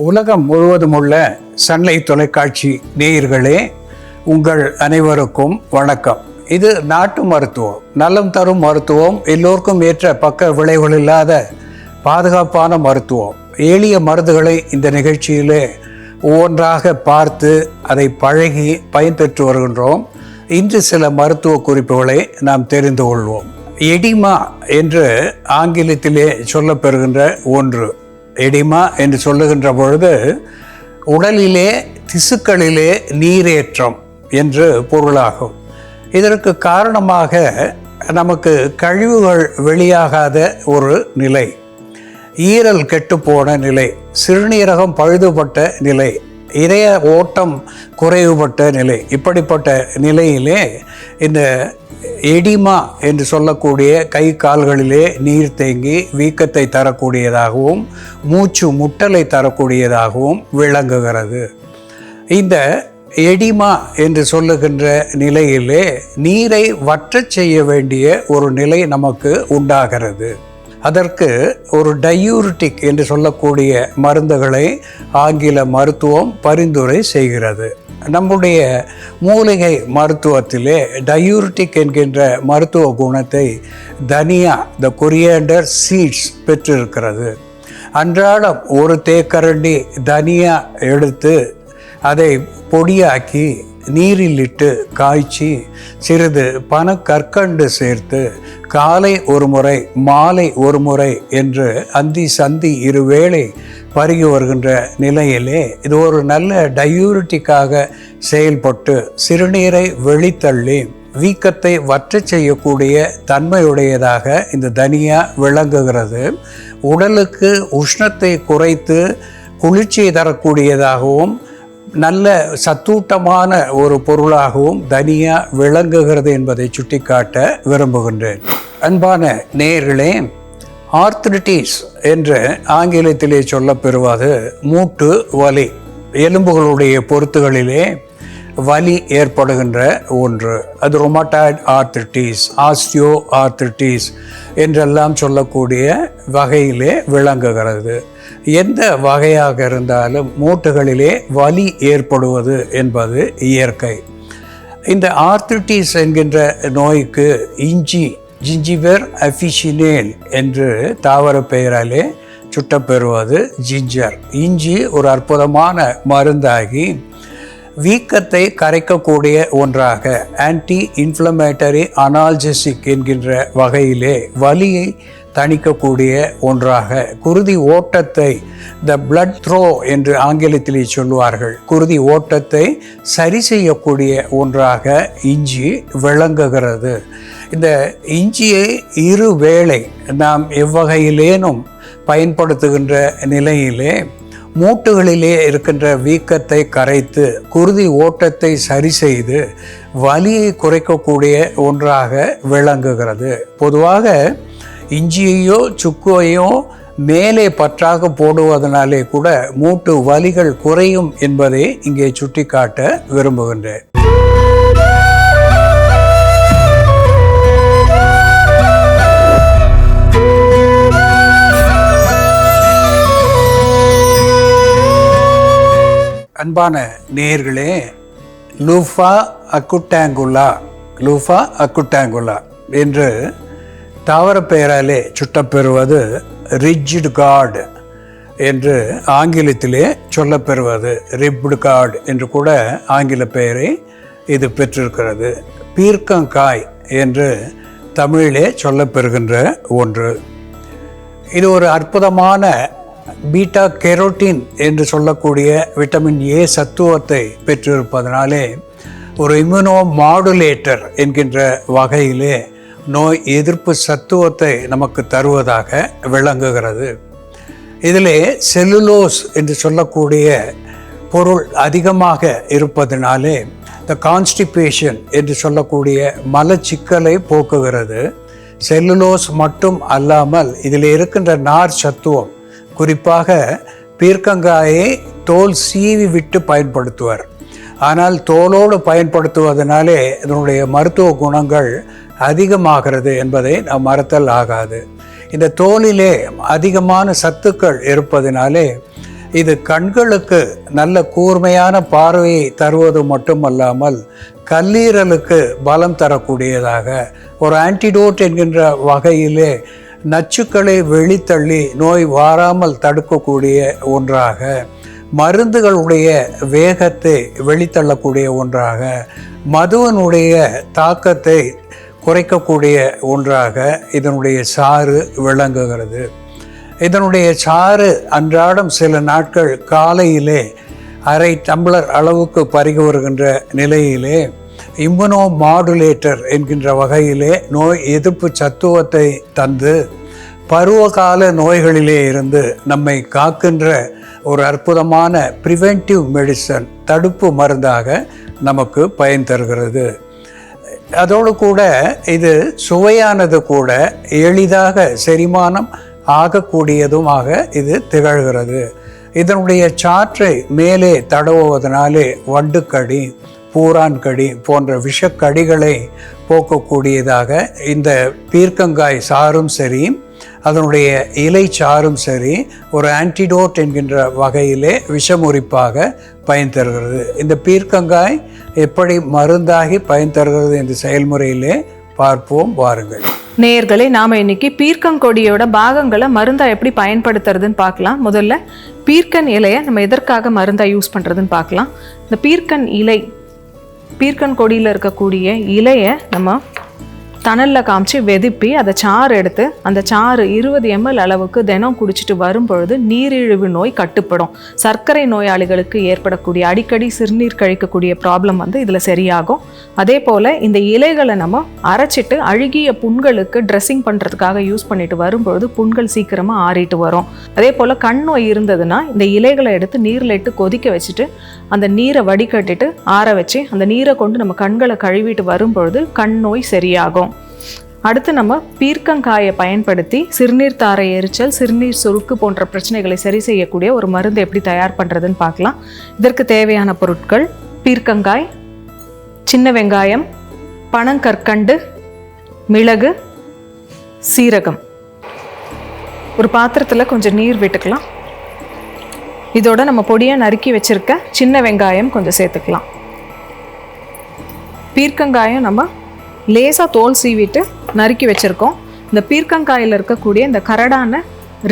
உலகம் முழுவதும் உள்ள சன்லைட் தொலைக்காட்சி நேயர்களே உங்கள் அனைவருக்கும் வணக்கம். இது நாட்டு மருத்துவம் நலம் தரும் மருத்துவம் எல்லோருக்கும் ஏற்ற பக்க விளைவுகள் இல்லாத பாதுகாப்பான மருத்துவம். எளிய மருந்துகளை இந்த நிகழ்ச்சியிலே ஒவ்வொன்றாக பார்த்து அதை பழகி பயன்பெற்று வருகின்றோம். இன்று சில மருத்துவ குறிப்புகளை நாம் தெரிந்து கொள்வோம். எடிமா என்று ஆங்கிலத்திலே சொல்லப்பெறுகின்ற ஒன்று. எடிமா என்று சொல்லுகின்ற பொழுது உடலிலே திசுக்களிலே நீரேற்றம் என்று பொருளாகும். இதற்கு காரணமாக நமக்கு கழிவுகள் வெளியாகாத ஒரு நிலை ஈரல் கெட்டுப்போன நிலை சிறுநீரகம் பழுதுபட்ட நிலை இதய ஓட்டம் குறைவுபட்ட நிலை இப்படிப்பட்ட நிலையிலே இந்த எடிமா என்று சொல்லக்கூடிய கை கால்களிலே நீர் தேங்கி வீக்கத்தை தரக்கூடியதாகவும் மூச்சு முட்டலை தரக்கூடியதாகவும் விளங்குகிறது. இந்த எடிமா என்று சொல்லுகின்ற நிலையிலே நீரை வற்றச் செய்ய வேண்டிய ஒரு நிலை நமக்கு உண்டாகிறது. அதற்கு ஒரு டயூரிட்டிக் என்று சொல்லக்கூடிய மருந்துகளை ஆங்கில மருத்துவம் பரிந்துரை செய்கிறது. நம்முடைய மூலிகை மருத்துவத்திலே டயூரிட்டிக் என்கின்ற மருத்துவ குணத்தை தனியா த கொரியண்டர் சீட்ஸ் பெற்றிருக்கிறது. அன்றாடம் ஒரு தேக்கரண்டி தனியா எடுத்து அதை பொடியாக்கி நீரில் இட்டு காய்ச்சி சிறிது பனக்கற்கண்டு சேர்த்து காலை ஒரு முறை மாலை ஒரு முறை என்று அந்தி சந்தி இருவேளை பருகி வருகின்ற நிலையிலே இது ஒரு நல்ல டயூரிட்டிக்காக செயல்பட்டு சிறுநீரை வெளித்தள்ளி வீக்கத்தை வற்றச் செய்யக்கூடிய தன்மையுடையதாக இந்த தனியா விளங்குகிறது. உடலுக்கு உஷ்ணத்தை குறைத்து குளிர்ச்சியை தரக்கூடியதாகவும் நல்ல சத்தூட்டமான ஒரு பொருளாகவும் தனியா விளங்குகிறது என்பதை சுட்டிக்காட்ட விரும்புகின்றேன். அன்பான நேர்களே ஆர்த்ரிட்டிஸ் என்று ஆங்கிலத்திலே சொல்லப்பெறுவது மூட்டு வலி எலும்புகளுடைய பொருத்துகளிலே வலி ஏற்படுகின்ற ஒன்று. அது ரொமட்டாய்ட் ஆர்த்திட்டிஸ் ஆஸ்டியோ ஆர்த்திட்டிஸ் என்றெல்லாம் சொல்லக்கூடிய வகையிலே விளங்குகிறது. எந்த வகையாக இருந்தாலும் மூட்டுகளிலே வலி ஏற்படுவது என்பது இயற்கை. இந்த ஆர்த்திட்டிஸ் என்கின்ற நோய்க்கு இஞ்சி ஜிஞ்சிவர் அஃபிஷினேல் என்று தாவர பெயராலே சுட்டப்பெறுவது ஜிஞ்சர் இஞ்சி ஒரு அற்புதமான மருந்தாகி வீக்கத்தை கரைக்கக்கூடிய ஒன்றாக ஆன்டி இன்ஃப்ளமேட்டரி அனால்ஜெசிக் என்கின்ற வகையிலே வலியை தணிக்கக்கூடிய ஒன்றாக குருதி ஓட்டத்தை த பிளட் த்ரோ என்று ஆங்கிலத்திலே சொல்லுவார்கள். குருதி ஓட்டத்தை சரி செய்யக்கூடிய ஒன்றாக இஞ்சி விளங்குகிறது. இந்த இஞ்சியை இரு வேளை நாம் எவ்வகையிலேனும் பயன்படுத்துகின்ற நிலையிலே மூட்டுகளிலே இருக்கின்ற வீக்கத்தை கரைத்து குருதி ஓட்டத்தை சரி செய்து வலியை குறைக்கக்கூடிய ஒன்றாக விளங்குகிறது. பொதுவாக இஞ்சியையோ சுக்கோயோ மேலே பற்றாக போடுவதனாலே கூட மூட்டு வலிகள் குறையும் என்பதை இங்கே சுட்டிக்காட்ட விரும்புகின்றேன். அன்பான நேயர்களே லூஃபா அக்குட்டாங்குலா லூஃபா அக்குட்டாங்குலா என்று தாவர பெயராலே சுட்டப்பெறுவது ரிஜிட் கார்டு என்று ஆங்கிலத்திலே சொல்லப்பெறுவது ரிப்டு கார்டு என்று கூட ஆங்கில பெயரை இது பெற்றிருக்கிறது. பீர்க்கங்காய் என்று தமிழிலே சொல்லப்பெறுகின்ற ஒன்று. இது ஒரு அற்புதமான பீட்டா கெரோட்டின் என்று சொல்லக்கூடிய விட்டமின் ஏ சத்துவத்தை பெற்றிருப்பதனாலே ஒரு இம்யூனோ மாடுலேட்டர் என்கின்ற வகையிலே நோய் எதிர்ப்பு சத்துவத்தை நமக்கு தருவதாக விளங்குகிறது. இதிலே செல்லுலோஸ் என்று சொல்லக்கூடிய பொருள் அதிகமாக இருப்பதனாலே இந்த கான்ஸ்டிபேஷன் என்று சொல்லக்கூடிய மலச்சிக்கலை போக்குகிறது. செல்லுலோஸ் மட்டும் அல்லாமல் இதில் இருக்கின்ற நார் சத்துவம் குறிப்பாக பீர்க்கங்காயை தோல் சீவி விட்டு பயன்படுத்துவார். ஆனால் தோலோடு பயன்படுத்துவதனாலே இதனுடைய மருத்துவ குணங்கள் அதிகமாகிறது என்பதை நாம் மறத்தல் ஆகாது. இந்த தோலிலே அதிகமான சத்துக்கள் இருப்பதினாலே இது கண்களுக்கு நல்ல கூர்மையான பார்வையை தருவது மட்டுமல்லாமல் கல்லீரலுக்கு பலம் தரக்கூடியதாக. ஒரு ஆன்டிடோட் என்கின்ற வகையிலே நச்சுக்களை வெளித்தள்ளி நோய் வாராமல் தடுக்கக்கூடிய ஒன்றாக மருந்துகளுடைய வேகத்தை வெளித்தள்ளக்கூடிய ஒன்றாக மதுவனுடைய தாக்கத்தை குறைக்கக்கூடிய ஒன்றாக இதனுடைய சாறு விளங்குகிறது. இதனுடைய சாறு அன்றாடம் சில நாட்கள் காலையிலே அரை டம்ளர் அளவுக்கு பருகி வருகின்ற நிலையிலே இம்யூனோ மாடுலேட்டர் என்கின்ற வகையிலே நோய் எதிர்ப்பு சத்துவத்தை தந்து பருவகால நோய்களிலே இருந்து நம்மை காக்கின்ற ஒரு அற்புதமான ப்ரிவென்டிவ் மெடிசன் தடுப்பு மருந்தாக நமக்கு பயன் தருகிறது. அதோடு கூட இது சுவையானது கூட எளிதாக செரிமானம் ஆகக்கூடியதுமாக இது திகழ்கிறது. இதனுடைய சாற்றை மேலே தடவுவதனாலே வண்டுக்கடி பூரான் கடி போன்ற விஷக்கடிகளை போக்கக்கூடியதாக இந்த பீர்க்கங்காய் சாரும் சரி அதனுடைய இலை சாரும் சரி ஒரு ஆன்டிடோட் என்கின்ற வகையிலே விஷமுறிப்பாக பயன் தருகிறது. இந்த பீர்க்கங்காய் எப்படி மருந்தாகி பயன் தருகிறது என்ற செயல்முறையிலே பார்ப்போம் வாருங்கள். நேயர்களே நாம் இன்னைக்கு பீர்க்கங்கொடியோட பாகங்களை மருந்தாக எப்படி பயன்படுத்துறதுன்னு பார்க்கலாம். முதல்ல பீர்க்கன் இலையை நம்ம எதற்காக மருந்தாக யூஸ் பண்ணுறதுன்னு பார்க்கலாம். இந்த பீர்க்கன் இலை பீர்க்கன் கொடியில் இருக்கக்கூடிய இலையை நம்ம தணலில் காமிச்சு வெதுப்பி அதை சாறு எடுத்து அந்த சாறு இருபது எம்எல் அளவுக்கு தினம் குடிச்சிட்டு வரும்பொழுது நீரிழிவு நோய் கட்டுப்படும். சர்க்கரை நோயாளிகளுக்கு ஏற்படக்கூடிய அடிக்கடி சிறுநீர் கழிக்கக்கூடிய ப்ராப்ளம் வந்து இதில் சரியாகும். அதே போல் இந்த இலைகளை நம்ம அரைச்சிட்டு அழுகிய புண்களுக்கு ட்ரெஸ்ஸிங் பண்ணுறதுக்காக யூஸ் பண்ணிட்டு வரும்பொழுது புண்கள் சீக்கிரமாக ஆறிட்டு வரும். அதே போல் கண் நோய் இருந்ததுன்னா இந்த இலைகளை எடுத்து நீரில் இட்டு கொதிக்க வச்சுட்டு அந்த நீரை வடிகட்டிட்டு ஆற வச்சு அந்த நீரை கொண்டு நம்ம கண்களை கழுவிட்டு வரும்பொழுது கண் நோய் சரியாகும். அடுத்து நம்ம பீர்க்கங்காயை பயன்படுத்தி சிறுநீர் தாரை எரிச்சல் சிறுநீர் சுருக்கு போன்ற பிரச்சனைகளை சரி செய்யக்கூடிய ஒரு மருந்து எப்படி தயார் பண்ணுறதுன்னு பார்க்கலாம். இதற்கு தேவையான பொருட்கள் பீர்க்கங்காய் சின்ன வெங்காயம் பனங்கற்கண்டு மிளகு சீரகம். ஒரு பாத்திரத்தில் கொஞ்சம் நீர் விட்டுக்கலாம். இதோட நம்ம பொடியாக நறுக்கி வச்சிருக்க சின்ன வெங்காயம் கொஞ்சம் சேர்த்துக்கலாம். பீர்க்கங்காயம் நம்ம லேசாக தோல் சீவிட்டு நறுக்கி வச்சுருக்கோம். இந்த பீர்க்கங்காயில் இருக்கக்கூடிய இந்த கரடான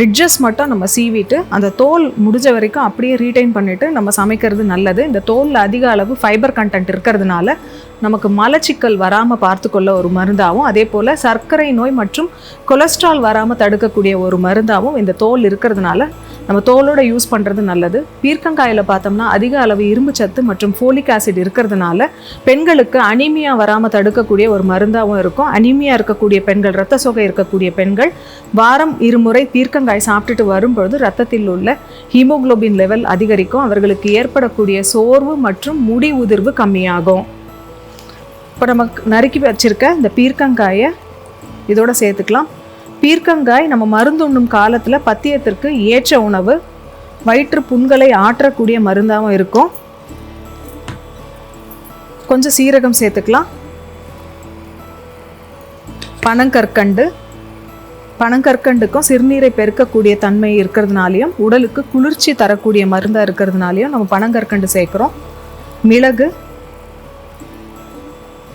ரிட்ஜஸ் மட்டும் நம்ம சீவிட்டு அந்த தோல் முடிஞ்ச வரைக்கும் அப்படியே ரீடைன் பண்ணிவிட்டு நம்ம சமைக்கிறது நல்லது. இந்த தோலில் அதிக அளவு ஃபைபர் கண்டென்ட் இருக்கிறதுனால நமக்கு மலச்சிக்கல் வராமல் பார்த்துக்கொள்ள ஒரு மருந்தாகவும் அதே போல் சர்க்கரை நோய் மற்றும் கொலஸ்ட்ரால் வராமல் தடுக்கக்கூடிய ஒரு மருந்தாகவும் இந்த தோல் இருக்கிறதுனால நம்ம தோலோட யூஸ் பண்ணுறது நல்லது. பீர்க்கங்காயில் பார்த்தோம்னா அதிக அளவு இரும்பு சத்து மற்றும் ஃபோலிக் ஆசிட் இருக்கிறதுனால பெண்களுக்கு அனிமியா வராமல் தடுக்கக்கூடிய ஒரு மருந்தாகவும் இருக்கும். அனிமியா இருக்கக்கூடிய பெண்கள் ரத்த சோகை இருக்கக்கூடிய பெண்கள் வாரம் இருமுறை பீர்க்கங்காய் சாப்பிட்டுட்டு வரும்பொழுது ரத்தத்தில் உள்ள ஹீமோகுளோபின் லெவல் அதிகரிக்கும். அவர்களுக்கு ஏற்படக்கூடிய சோர்வு மற்றும் முடி உதிர்வு கம்மியாகும். இப்போ நம்ம நறுக்கி வச்சிருக்க இந்த பீர்க்கங்காயை இதோட சேர்த்துக்கலாம். பீர்க்கங்காய் நம்ம மருந்துண்ணும் காலத்தில் பத்தியத்திற்கு ஏற்ற உணவு. வயிற்று புண்களை ஆற்றக்கூடிய மருந்தாகவும் இருக்கும். கொஞ்சம் சீரகம் சேர்த்துக்கலாம். பனங்கற்கண்டு. பனங்கற்கண்டுக்கும் சிறுநீரை பெருக்கக்கூடிய தன்மை இருக்கிறதுனாலையும் உடலுக்கு குளிர்ச்சி தரக்கூடிய மருந்தாக இருக்கிறதுனாலையும் நம்ம பனங்கற்கண்டு சேர்க்குறோம். மிளகு.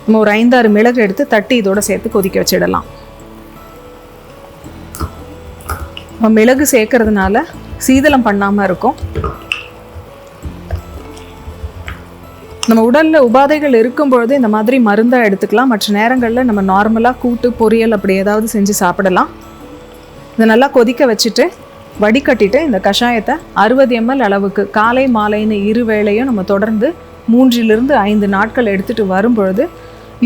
நம்ம ஒரு ஐந்தாறு மிளகு எடுத்து தட்டி இதோட சேர்த்து கொதிக்க வச்சிடலாம். நம்ம மிளகு சேர்க்கறதுனால சீதளம் பண்ணாமல் இருக்கும். நம்ம உடலில் உபாதைகள் இருக்கும் பொழுது இந்த மாதிரி மருந்தாக எடுத்துக்கலாம். மற்ற நேரங்களில் நம்ம நார்மலாக கூட்டு பொரியல் அப்படி ஏதாவது செஞ்சு சாப்பிடலாம். இதை நல்லா கொதிக்க வச்சுட்டு வடிகட்டிட்டு இந்த கஷாயத்தை அறுபது எம்எல் அளவுக்கு காலை மாலைன்னு இரு வேளையும் நம்ம தொடர்ந்து மூன்றிலிருந்து ஐந்து நாட்கள் எடுத்துகிட்டு வரும்பொழுது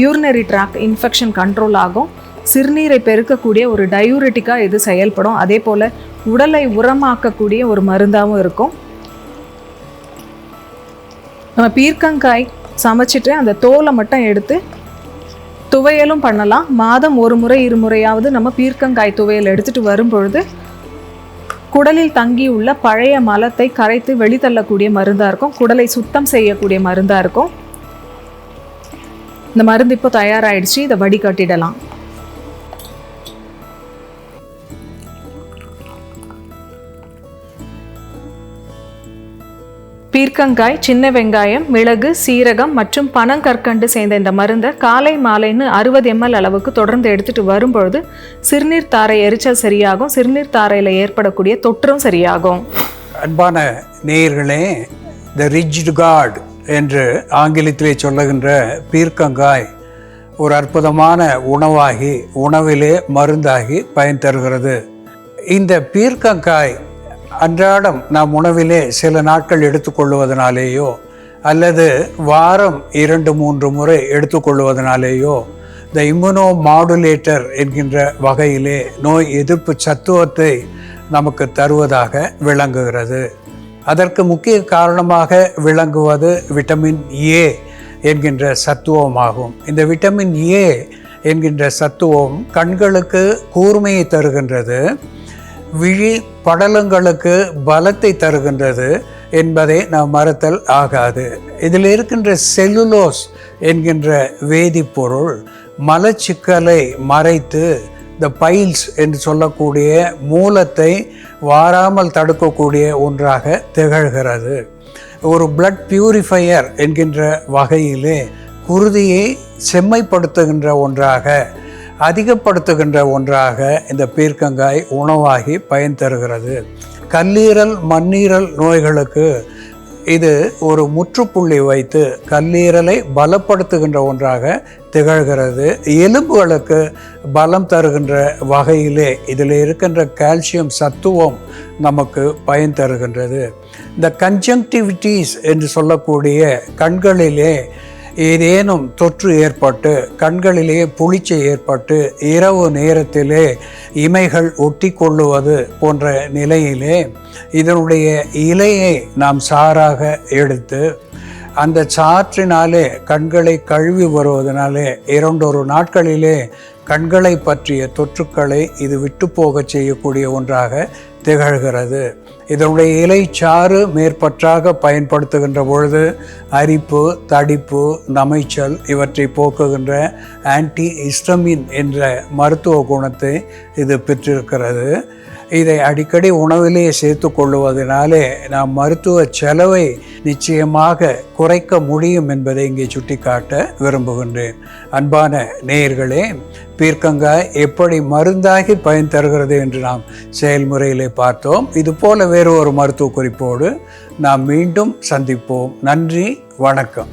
யூரினரி ட்ராக் இன்ஃபெக்ஷன் கண்ட்ரோல் ஆகும். சிறுநீரை பெருக்கக்கூடிய ஒரு டயூரிட்டிக்காக இது செயல்படும். அதே போல் உடலை உரமாக்கக்கூடிய ஒரு மருந்தாகவும் இருக்கும். நம்ம பீர்க்கங்காய் சமைச்சிட்டு அந்த தோலை மட்டும் எடுத்து துவையலும் பண்ணலாம். மாதம் ஒரு முறை இருமுறையாவது நம்ம பீர்க்கங்காய் துவையல் எடுத்துட்டு வரும்பொழுது குடலில் தங்கியுள்ள பழைய மலத்தை கரைத்து வெளித்தள்ளக்கூடிய மருந்தாக இருக்கும். குடலை சுத்தம் செய்யக்கூடிய மருந்தாக இருக்கும். இந்த மருந்து இப்போ தயாராகிடுச்சு இதை வடிகட்டிடலாம். பீர்க்கங்காய் சின்ன வெங்காயம் மிளகு சீரகம் மற்றும் பனங்கற்கண்டு சேர்ந்த இந்த மருந்தை காலை மாலைன்னு அறுபது எம்எல் அளவுக்கு தொடர்ந்து எடுத்துட்டு வரும்பொழுது சிறுநீர் தாரை எரிச்சல் சரியாகும். சிறுநீர் தாரையில் ஏற்படக்கூடிய தொற்றும் சரியாகும். அன்பான நேயர்களே த ரிஜ்டு காட் என்று ஆங்கிலத்திலே சொல்லுகின்ற பீர்க்கங்காய் ஒரு அற்புதமான உணவாகி உணவிலே மருந்தாகி பயன் தருகிறது. இந்த பீர்க்கங்காய் அன்றாடம் நாம் உணவிலே சில நாட்கள் எடுத்துக்கொள்வதனாலேயோ அல்லது வாரம் இரண்டு மூன்று முறை எடுத்துக்கொள்வதனாலேயோ த இம்யூனோ மாடுலேட்டர் என்கின்ற வகையிலே நோய் எதிர்ப்பு சத்துவத்தை நமக்கு தருவதாக விளங்குகிறது. அதற்கு முக்கிய காரணமாக விளங்குவது விட்டமின் ஏ என்கின்ற சத்துவமாகும். இந்த விட்டமின் ஏ என்கின்ற சத்துவம் கண்களுக்கு கூர்மையை தருகின்றது. விழி படலங்களுக்கு பலத்தை தருகின்றது என்பதை நாம் மறத்தல் ஆகாது. இதில் இருக்கின்ற செல்லுலோஸ் என்கின்ற வேதிப்பொருள் மலச்சிக்கலை மறைத்து த பைல்ஸ் என்று சொல்லக்கூடிய மூலத்தை வாராமல் தடுக்கக்கூடிய ஒன்றாக திகழ்கிறது. ஒரு பிளட் பியூரிஃபையர் என்கின்ற வகையிலே குருதியை செம்மைப்படுத்துகின்ற ஒன்றாக அதிகப்படுத்துகின்ற ஒன்றாக இந்த பீர்க்கங்காய் உணவாகி பயன் தருகிறது. கல்லீரல் மண்ணீரல் நோய்களுக்கு இது ஒரு முற்றுப்புள்ளி வைத்து கல்லீரலை பலப்படுத்துகின்ற ஒன்றாக திகழ்கிறது. எலும்புகளுக்கு பலம் தருகின்ற வகையிலே இதில் இருக்கின்ற கால்சியம் சத்துவம் நமக்கு பயன் தருகின்றது. இந்த கன்ஜங்டிவிட்டிஸ் என்று சொல்லக்கூடிய கண்களிலே ஏதேனும் தொற்று ஏற்பட்டு கண்களிலே புளிச்சை ஏற்பட்டு இரவு நேரத்திலே இமைகள் ஒட்டி கொள்ளுவது போன்ற நிலையிலே இதனுடைய இலையை நாம் சாராக எடுத்து அந்த சாற்றினாலே கண்களை கழுவி வருவதனாலே இரண்டொரு நாட்களிலே கண்களை பற்றிய தொற்றுக்களை இது விட்டு போகச் செய்யக்கூடிய ஒன்றாக திகழ்கிறது. இதனுடைய இலைச்சாறு மேற்பற்றாக பயன்படுத்துகின்ற பொழுது அரிப்பு தடிப்பு நமைச்சல் இவற்றை போக்குகின்ற ஆன்டி ஹிஸ்டமின் என்ற மருத்துவ குணத்தை இது பெற்றிருக்கிறது. இதை அடிக்கடி உணவிலேயே சேர்த்து கொள்ளுவதனாலே நாம் மருத்துவ செலவை நிச்சயமாக குறைக்க முடியும் என்பதை இங்கே சுட்டிக்காட்ட விரும்புகின்றேன். அன்பான நேயர்களே பீர்க்கங்காய் எப்படி மருந்தாகி பயன் தருகிறது என்று நாம் செயல்முறையிலே பார்த்தோம். இது போல வேறு ஒரு மருத்துவ குறிப்போடு நாம் மீண்டும் சந்திப்போம். நன்றி வணக்கம்.